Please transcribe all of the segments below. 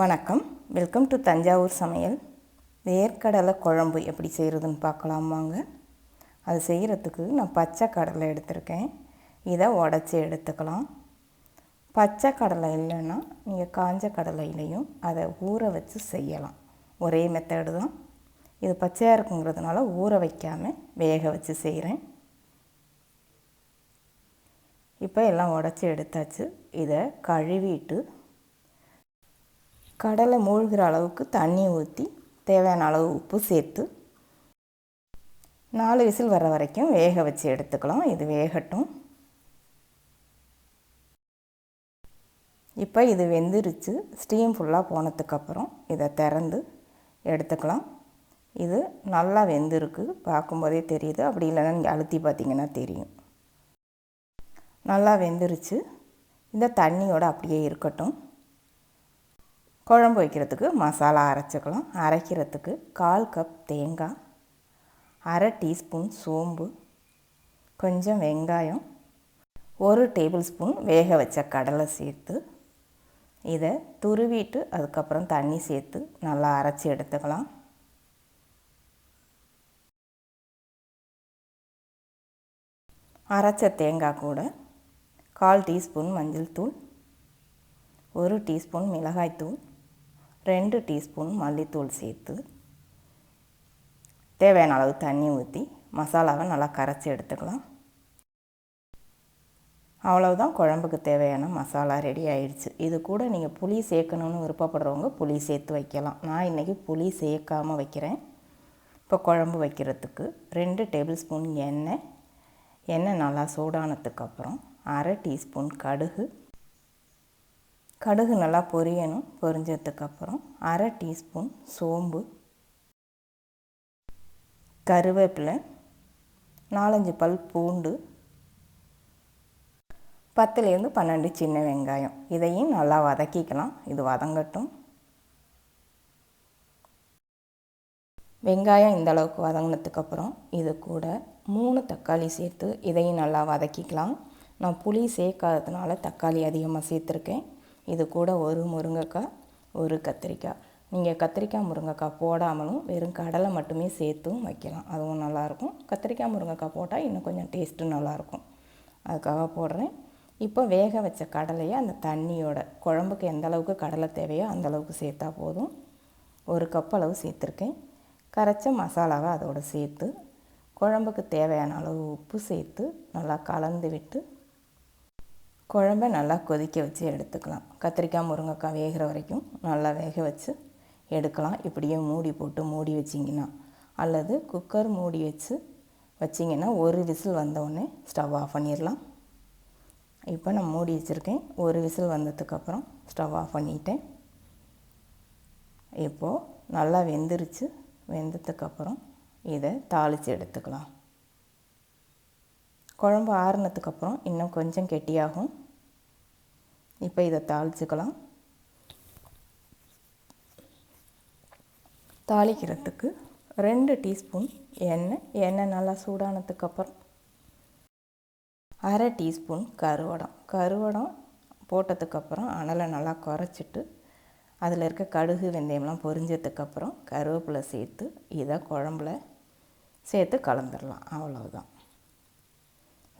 வணக்கம். Welcome to Thanjavur சமையல். வேர்க்கடலை குழம்பு எப்படி செய்கிறதுன்னு பார்க்கலாமாங்க அது செய்கிறதுக்கு நான் பச்சை கடலை எடுத்திருக்கேன். இதை உடச்சி எடுத்துக்கலாம். பச்சை கடலை இல்லைன்னா நீங்கள் காஞ்ச கடலையிலையும் அதை ஊற வச்சு செய்யலாம். ஒரே மெத்தடு தான். இது பச்சையாக இருக்குங்கிறதுனால ஊற வைக்காமல் வேக வச்சு செய்கிறேன் இப்போ எல்லாம் உடச்சி எடுத்தாச்சு. இதை கழுவிட்டு கடலை மூழ்கிற அளவுக்கு தண்ணி ஊற்றி தேவையான அளவு உப்பு சேர்த்து நாலு விசில் வர வரைக்கும் வேக வச்சு எடுத்துக்கலாம். இது வேகட்டும். இப்போ இது வெந்துருச்சு. ஸ்டீம் ஃபுல்லாக போனதுக்கப்புறம் இதை திறந்து எடுத்துக்கலாம். இது நல்லா வெந்திருக்கு. பார்க்கும்போதே தெரியுது. அப்படி இல்லைன்னா நீங்கள் அழுத்தி பார்த்தீங்கன்னா தெரியும். நல்லா வெந்துருச்சு. இந்த தண்ணியோடு அப்படியே இருக்கட்டும். குழம்பு வைக்கிறதுக்கு மசாலா அரைச்சிக்கலாம். அரைக்கிறதுக்கு கால் கப் தேங்காய் அரை டீஸ்பூன் சோம்பு கொஞ்சம் வெங்காயம் ஒரு டேபிள் ஸ்பூன் வேக வச்ச கடலை சேர்த்து இதை துருவிட்டு அதுக்கப்புறம் தண்ணி சேர்த்து நல்லா அரைச்சி எடுத்துக்கலாம். அரைச்ச தேங்காய் கூட கால் டீஸ்பூன் மஞ்சள் தூள் ஒரு டீஸ்பூன் மிளகாய்த்தூள் ரெண்டு டீஸ்பூன் மல்லித்தூள் சேர்த்து தேவையான அளவு தண்ணி ஊற்றி மசாலாவை நல்லா கரைச்சி எடுத்துக்கலாம். அவ்வளவுதான் குழம்புக்கு தேவையான மசாலா ரெடி ஆயிடுச்சு. இது கூட நீங்கள் புளி சேர்க்கணுன்னு விருப்பப்படுறவங்க புளி சேர்த்து வைக்கலாம். நான் இன்றைக்கி புளி சேர்க்காமல் வைக்கிறேன். இப்போ குழம்பு வைக்கிறதுக்கு ரெண்டு டேபிள் ஸ்பூன் எண்ணெய். எண்ணெய் நல்லா சூடானதுக்கப்புறம் அரை டீஸ்பூன் கடுகு. கடுகு நல்லா பொரியணும் பொரிஞ்சதுக்கப்புறம் அரை டீஸ்பூன் சோம்பு கருவேப்பிலை நாலஞ்சு பல் பூண்டு பத்துலேருந்து பன்னெண்டு சின்ன வெங்காயம். இதையும் நல்லா வதக்கிக்கலாம். இது வதங்கட்டும். வெங்காயம் இந்த அளவுக்கு வதங்கினதுக்கப்புறம் இது கூட மூணு தக்காளி சேர்த்து இதையும் நல்லா வதக்கிக்கலாம். நான் புளி சேர்க்காததுனால தக்காளி அதிகமாக சேர்த்துருக்கேன். இது கூட ஒரு முருங்கைக்காய் ஒரு கத்திரிக்காய். நீங்கள் கத்திரிக்காய் முருங்கைக்காய் போடாமலும் வெறும் கடலை மட்டுமே சேர்த்தும் வைக்கலாம். அதுவும் நல்லாயிருக்கும். கத்திரிக்காய் முருங்கைக்காய் போட்டால் இன்னும் கொஞ்சம் டேஸ்ட்டும் நல்லாயிருக்கும். அதுக்காக போடுறேன். இப்போ வேக வச்ச கடலையை அந்த தண்ணியோட குழம்புக்கு எந்த அளவுக்கு கடலை தேவையோ அந்த அளவுக்கு சேர்த்தா போதும். ஒரு கப் அளவு சேர்த்துருக்கேன். கரைச்ச மசாலாவை அதோடு சேர்த்து குழம்புக்கு தேவையான அளவு உப்பு சேர்த்து நல்லா கலந்து விட்டு குழம்ப நல்லா கொதிக்க வச்சு எடுத்துக்கலாம். கத்திரிக்காய் முருங்கைக்காய் வேகிற வரைக்கும் நல்லா வேக வச்சு எடுக்கலாம். இப்படியே மூடி போட்டு மூடி வச்சிங்கன்னா அல்லது குக்கர் மூடி வச்சு வச்சிங்கன்னா ஒரு விசில் வந்தவுடனே ஸ்டவ் ஆஃப் பண்ணிடலாம். இப்போ நான் மூடி வச்சுருக்கேன். ஒரு விசில் வந்ததுக்கப்புறம் ஸ்டவ் ஆஃப் பண்ணிட்டேன். இப்போது நல்லா வெந்துருச்சு. வெந்ததுக்கப்புறம் இதை தாளித்து எடுத்துக்கலாம். குழம்பு ஆறுனதுக்கப்புறம் இன்னும் கொஞ்சம் கெட்டியாகும். இப்போ இதை தாளிச்சுக்கலாம். தாளிக்கிறதுக்கு ரெண்டு டீஸ்பூன் எண்ணெய். எண்ணெய் நல்லா சூடானதுக்கப்புறம் அரை டீஸ்பூன் கருவடம். கருவடம் போட்டதுக்கப்புறம் அனலை நல்லா குறைச்சிட்டு அதில் இருக்க கடுகு வெந்தயம்லாம் பொரிஞ்சதுக்கப்புறம் கருவேப்பிலை சேர்த்து இதை குழம்புல சேர்த்து கலந்துடலாம் அவ்வளவுதான்.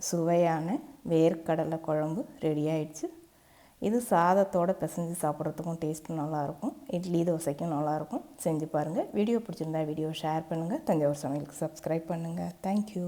சுவையான வேர்க்கடலை குழம்பு ரெடி ஆயிடுச்சு. இது சாதத்தோடு பிசைஞ்சு சாப்பிட்றதுக்கும் டேஸ்ட்டும் நல்லாயிருக்கும். இட்லி தோசைக்கும் நல்லாயிருக்கும். செஞ்சு பாருங்கள் வீடியோ பிடிச்சிருந்தா வீடியோ ஷேர் பண்ணுங்கள் தஞ்சாவூர் சமையலுக்கு சப்ஸ்கிரைப் பண்ணுங்கள் தேங்க்யூ